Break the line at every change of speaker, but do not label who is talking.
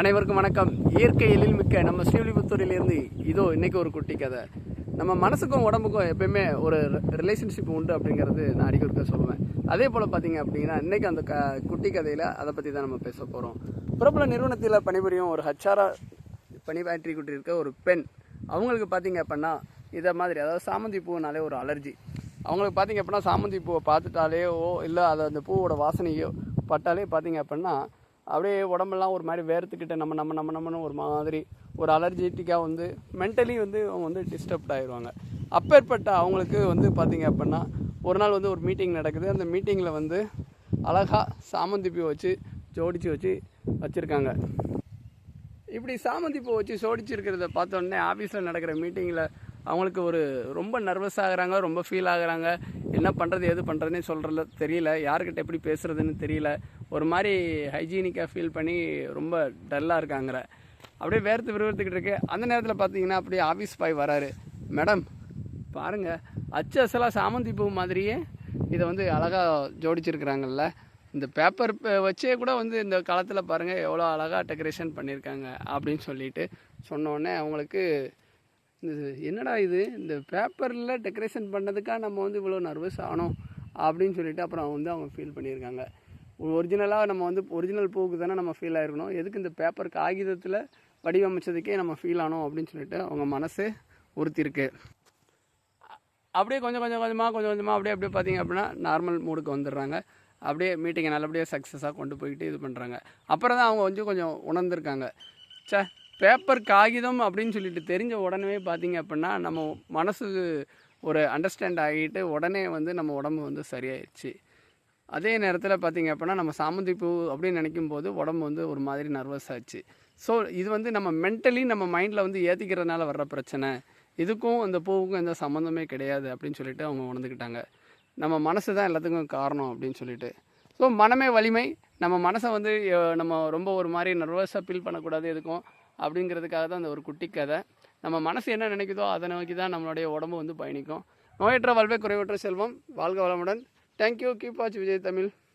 அனைவருக்கும் வணக்கம் இயற்கை எழில் மிக்க நம்ம ஸ்ரீவில்லிபுத்தூரிலிருந்து இதோ இன்றைக்கி ஒரு குட்டி கதை நம்ம மனசுக்கும் உடம்புக்கும் எப்பயுமே ஒரு ரிலேஷன்ஷிப் உண்டு அப்படிங்கிறது நான் அடிக்கொருக்க சொல்லுவேன் அதே போல் பார்த்தீங்க அப்படின்னா இன்றைக்கி அந்த க குட்டி கதையில் அதை பற்றி தான் நம்ம பேச போகிறோம் பிரபல நிறுவனத்தில் பணிபுரியும் ஒரு ஹச்சாரா பணிபாற்றி இருக்க ஒரு பெண் அவங்களுக்கு பார்த்தீங்க அப்படின்னா இதை மாதிரி அதாவது சாமந்தி பூனாலே ஒரு அலர்ஜி அவங்களுக்கு பார்த்தீங்க அப்படின்னா சாமந்தி பூவை பார்த்துட்டாலேயோ இல்லை அதை அந்த பூவோட வாசனையோ பட்டாலே பார்த்தீங்க அப்படின்னா அப்படியே உடம்பெல்லாம் ஒரு மாதிரி வேர்த்துக்கிட்ட நம்ம நம்ம நம்ம நம்மனு ஒரு மாதிரி ஒரு அலர்ஜெட்டிக்காக வந்து மென்டலி வந்து அவங்க வந்து டிஸ்டர்ப்ட் ஆகிடுவாங்க அப்பேற்பட்ட அவங்களுக்கு வந்து பார்த்திங்க அப்படின்னா ஒரு நாள் வந்து ஒரு மீட்டிங் நடக்குது அந்த மீட்டிங்கில் வந்து அழகாக சாமந்தி பூ வச்சு ஜோடித்து வச்சு வச்சுருக்காங்க இப்படி சாமந்தி பூ வச்சு சோடிச்சிருக்கிறத பார்த்தோன்னே ஆஃபீஸில் நடக்கிற மீட்டிங்கில் அவங்களுக்கு ஒரு ரொம்ப நர்வஸ் ஆகிறாங்க ரொம்ப ஃபீல் ஆகுறாங்க என்ன பண்ணுறது எது பண்ணுறதுன்னு சொல்கிறல தெரியல யார்கிட்ட எப்படி பேசுகிறதுன்னு தெரியல ஒரு மாதிரி ஹைஜீனிக்காக ஃபீல் பண்ணி ரொம்ப டல்லாக இருக்காங்கிற அப்படியே வேர்த்து விறுவிறுத்துக்கிட்டு இருக்கு அந்த நேரத்தில் பார்த்தீங்கன்னா அப்படியே ஆஃபீஸ் பாய் வராரு மேடம் பாருங்கள் அச்சு அசலாக சாமந்தி பூ மாதிரியே இதை வந்து அழகாக ஜோடிச்சிருக்கிறாங்கல்ல இந்த பேப்பர் வச்சே கூட வந்து இந்த காலத்தில் பாருங்கள் எவ்வளோ அழகாக டெக்கரேஷன் பண்ணியிருக்காங்க அப்படின்னு சொல்லிட்டு சொன்னோடனே அவங்களுக்கு இந்த என்னடா இது இந்த பேப்பரில் டெக்கரேஷன் பண்ணதுக்காக நம்ம வந்து இவ்வளோ நர்வஸ் ஆனோம் அப்படின்னு சொல்லிட்டு அப்புறம் வந்து அவங்க ஃபீல் பண்ணியிருக்காங்க ஒரிஜினலாக நம்ம வந்து ஒரிஜினல் பூவுக்கு தானே நம்ம ஃபீல் ஆகிருக்கணும் எதுக்கு இந்த பேப்பர் காகிதத்தில் வடிவமைச்சதுக்கே நம்ம ஃபீல் ஆனோம் அப்படின்னு சொல்லிட்டு அவங்க மனசு உறுத்திருக்கு அப்படியே கொஞ்சம் கொஞ்சம் கொஞ்சமாக கொஞ்சம் கொஞ்சமாக அப்படியே அப்படியே பார்த்திங்க அப்படின்னா நார்மல் மூடுக்கு வந்துடுறாங்க அப்படியே மீட்டிங்கை நல்லபடியாக சக்ஸஸாக கொண்டு போய்கிட்டு இது பண்ணுறாங்க அப்புறம் தான் அவங்க கொஞ்சம் கொஞ்சம் உணர்ந்துருக்காங்க சே பேப்பர் காகிதம் அப்படின்னு சொல்லிட்டு தெரிஞ்ச உடனே பார்த்திங்க அப்படின்னா நம்ம மனசு ஒரு அண்டர்ஸ்டாண்ட் ஆகிட்டு உடனே வந்து நம்ம உடம்பு வந்து சரியாயிடுச்சு அதே நேரத்தில் பார்த்திங்க அப்படின்னா நம்ம சாமந்தி பூ அப்படின்னு நினைக்கும் போது உடம்பு வந்து ஒரு மாதிரி நர்வஸ் ஆச்சு ஸோ இது வந்து நம்ம மென்டலி நம்ம மைண்டில் வந்து ஏற்றிக்கிறதுனால வர்ற பிரச்சனை இதுக்கும் அந்த பூவுக்கும் எந்த சம்மந்தமே கிடையாது அப்படின்னு சொல்லிட்டு அவங்க உணர்ந்துக்கிட்டாங்க நம்ம மனசு தான் எல்லாத்துக்கும் காரணம் அப்படின்னு சொல்லிட்டு ஸோ மனமே வலிமை நம்ம மனசை வந்து நம்ம ரொம்ப ஒரு மாதிரி நர்வஸாக ஃபீல் பண்ணக்கூடாது எதுக்கும் அப்படிங்கிறதுக்காக தான் அந்த ஒரு குட்டி கதை நம்ம மனசு என்ன நினைக்குதோ அதை நோக்கி தான் நம்மளுடைய உடம்பு வந்து பயணிக்கும் நோயற்ற வாழ்வே குறைவற்ற செல்வம் வாழ்க வளமுடன் thank you keep watch Vijay Tamil